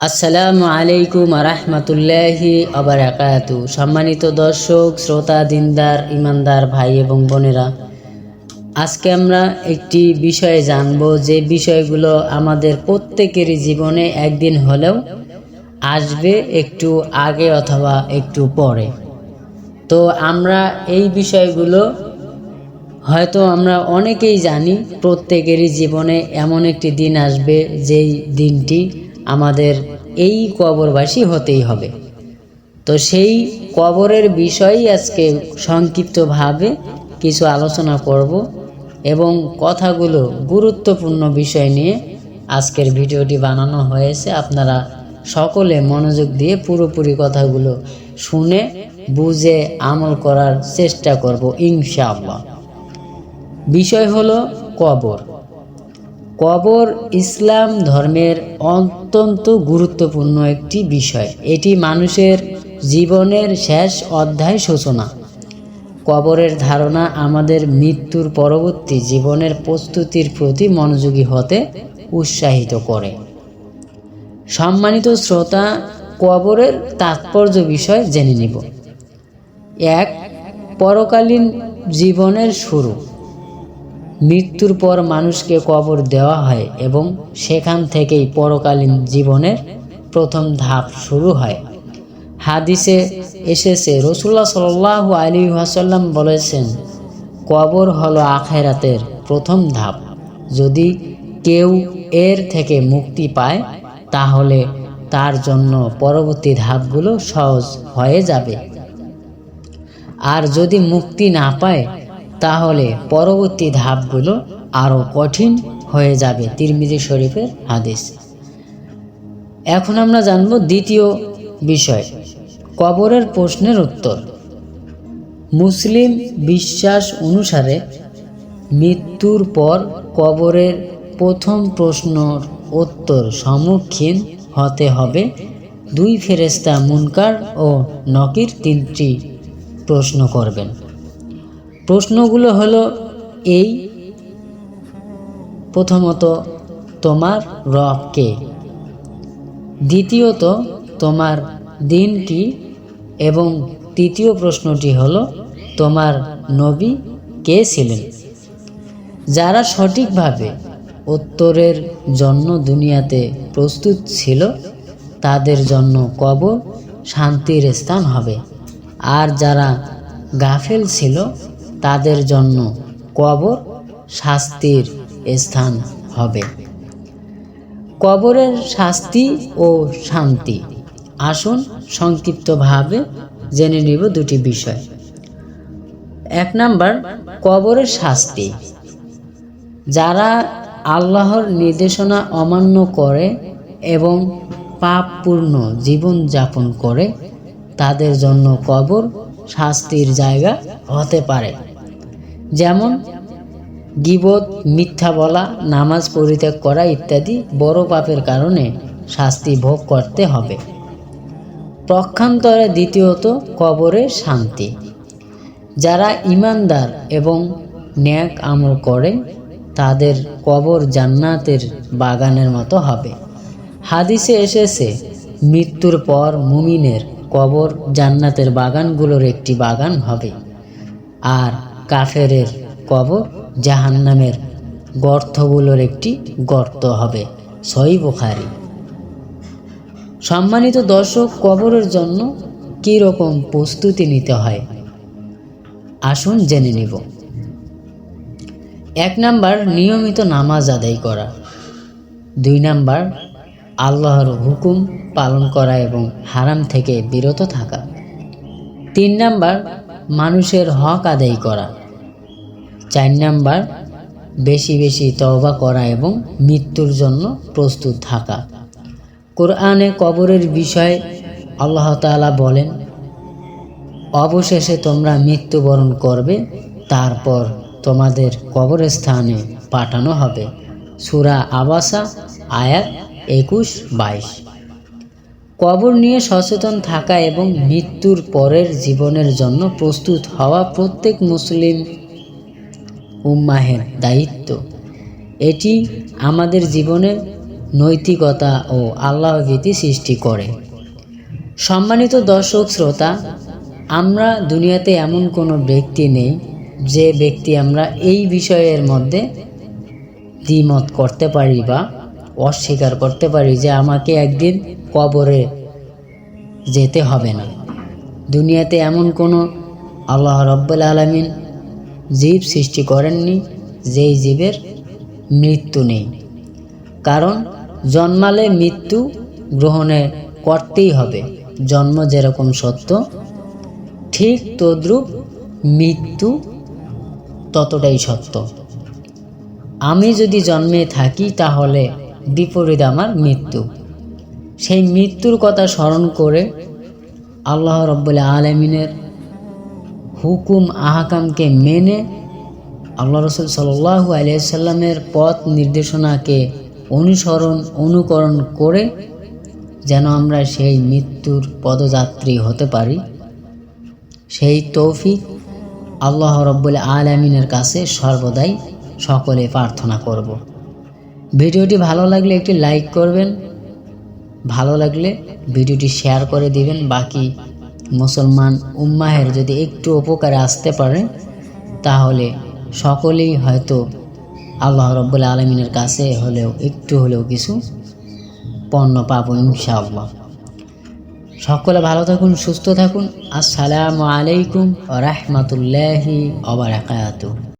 আসসালামু আলাইকুম রহমতুল্লাহি আবরাকাতু। সম্মানিত দর্শক, শ্রোতা, দিনদার, ইমানদার ভাই এবং বোনেরা, আজকে আমরা একটি বিষয়ে জানব যে বিষয়গুলো আমাদের প্রত্যেকেরই জীবনে একদিন হলেও আসবে একটু আগে অথবা একটু পরে। তো আমরা এই বিষয়গুলো হয়তো আমরা অনেকেই জানি, প্রত্যেকেরই জীবনে এমন একটি দিন আসবে যেই দিনটি আমাদের এই কবরবাসী হতেই হবে। তো সেই কবরের বিষয়ই আজকে সংক্ষিপ্তভাবে কিছু আলোচনা করব এবং কথাগুলো গুরুত্বপূর্ণ বিষয় নিয়ে আজকের ভিডিওটি বানানো হয়েছে। আপনারা সকলে মনোযোগ দিয়ে পুরোপুরি কথাগুলো শুনে, বুঝে, আমল করার চেষ্টা করব ইনশাআল্লাহ। বিষয় হলো কবর। কবর ইসলাম ধর্মের অত্যন্ত গুরুত্বপূর্ণ একটি বিষয়। এটি মানুষের জীবনের শেষ অধ্যায় সূচনা। কবরের ধারণা আমাদের মৃত্যুর পরবর্তী জীবনের প্রস্তুতির প্রতি মনোযোগী হতে উৎসাহিত করে। সম্মানিত শ্রোতা, কবরের তাৎপর্য বিষয় জেনে নিব। এক, পরকালীন জীবনের শুরু। মৃত্যুর পর মানুষকে কবর দেওয়া হয় এবং সেখান থেকেই পরকালীন জীবনের প্রথম ধাপ শুরু হয়। হাদিসে এসেছে রসুল্লাহ সাল্লাহ আলী আসাল্লাম বলেছেন, কবর হলো আখেরাতের প্রথম ধাপ। যদি কেউ এর থেকে মুক্তি পায়, তাহলে তার জন্য পরবর্তী ধাপগুলো সহজ হয়ে যাবে। আর যদি মুক্তি না পায় তাহলে পরবর্তী ধাপগুলো আরও কঠিন হয়ে যাবে তিরমিজি শরীফের হাদিস। এখন আমরা জানব দ্বিতীয় বিষয়, কবরের প্রশ্নের উত্তর। মুসলিম বিশ্বাস অনুসারে মৃত্যুর পর কবরের প্রথম প্রশ্নর উত্তর সম্মুখীন হতে হবে দুই ফেরেস্তা মুনকার ও নকির তিনটি প্রশ্ন করবেন। প্রশ্নগুলো হলো এই। প্রথমত, তোমার রব কে? দ্বিতীয়ত, তোমার দিন কি? এবং তৃতীয় প্রশ্নটি হলো, তোমার নবী কে ছিলেন? যারা সঠিকভাবে উত্তরের জন্য দুনিয়াতে প্রস্তুত ছিল, তাদের জন্য কবর শান্তির স্থান হবে। আর যারা গাফেল ছিল তাদের জন্য কবর শাস্তির স্থান হবে। কবরের শাস্তি ও শান্তি। আসুন সংক্ষিপ্তভাবে জেনে নিব দুটি বিষয়। এক নাম্বার, কবরের শাস্তি। যারা আল্লাহর নির্দেশনা অমান্য করে এবং পাপপূর্ণ জীবন যাপন করে, তাদের জন্য কবর শাস্তির জায়গা হতে পারে। যেমন গিবত, মিথ্যা বলা, নামাজ পরিত্যাগ করা ইত্যাদি বড় পাপের কারণে শাস্তি ভোগ করতে হবে। প্রক্ষান্তরে দ্বিতীয়ত কবরে শান্তি। যারা ইমানদার এবং ন্যাক আমল করে, তাদের কবর জান্নাতের বাগানের মতো হবে। হাদিসে এসেছে, মৃত্যুর পর মুমিনের কবর জান্নাতের বাগানগুলোর একটি বাগান হবে। আর কাফেরের কবর জাহান্নামের গর্তগুলোর একটি গর্ত হবে। সই বুখারি। সম্মানিত দর্শক, কবরের জন্য কী রকম প্রস্তুতি নিতে হয়? আসুন জেনে নিব। এক নাম্বার, নিয়মিত নামাজ আদায় করা। দুই নাম্বার, আল্লাহর হুকুম পালন করা এবং হারাম থেকে বিরত থাকা। তিন নাম্বার মানুষের হক আদায় করা। চার নাম্বার, বেশি বেশি তওবা করা এবং মৃত্যুর জন্য প্রস্তুত থাকা। কোরআনে কবরের বিষয়ে আল্লাহ তাআলা বলেন, অবশেষে তোমরা মৃত্যুবরণ করবে, তারপর তোমাদের কবরস্থানে পাঠানো হবে। সুরা আবাসা, আয়াত একুশ বাইশ। কবর নিয়ে সচেতন থাকা এবং মৃত্যুর পরের জীবনের জন্য প্রস্তুত হওয়া প্রত্যেক মুসলিম উম্মাহের দায়িত্ব। এটি আমাদের জীবনে নৈতিকতা ও আল্লাহ ভীতি সৃষ্টি করে। সম্মানিত দর্শক শ্রোতা, আমরা দুনিয়াতে এমন কোনো ব্যক্তি নেই যে ব্যক্তি আমরা এই বিষয়ের মধ্যে দ্বিমত করতে পারি বা অস্বীকার করতে পারি যে আমাকে একদিন কবরে যেতে হবে না। দুনিয়াতে এমন কোনো আল্লাহ রব্বুল আলমিন জীব সৃষ্টি করেননি, যেই জীবের মৃত্যু নেই। কারণ জন্মালে মৃত্যু গ্রহণে করতেই হবে। জন্ম যেরকম সত্য, ঠিক তদ্রূপ মৃত্যু ততটাই সত্য। আমি যদি জন্মে থাকি তাহলে বিপরীত আমার মৃত্যু। সেই মৃত্যুর কথা স্মরণ করে আল্লাহ রব্বুল আলমিনের হুকুম আহাকামকে মেনে আল্লাহ রসুল সাল্লাহু আলিয়াল্লামের পথ নির্দেশনাকে অনুসরণ, অনুকরণ করে যেন আমরা সেই মৃত্যুর পদযাত্রী হতে পারি। সেই তৌফিক আল্লাহ রব্বুল আলমিনের কাছে সর্বদাই সকলে প্রার্থনা করব। ভিডিওটি ভালো লাগলে একটি লাইক করবেন, ভালো লাগলে ভিডিওটি শেয়ার করে দিবেন। বাকি মুসলমান উম্মাহের যদি একটু উপকারে আসতে পারে, তাহলে সকলেই হয়তো আল্লাহ রব্বুল আলমিনের কাছে হলেও, একটু হলেও কিছু পণ্য পাবো ইনশাআল্লাহ। সকলে ভালো থাকুন, সুস্থ থাকুন। আসসালামু আলাইকুম রহমতুল্লাহি অবরাকাতু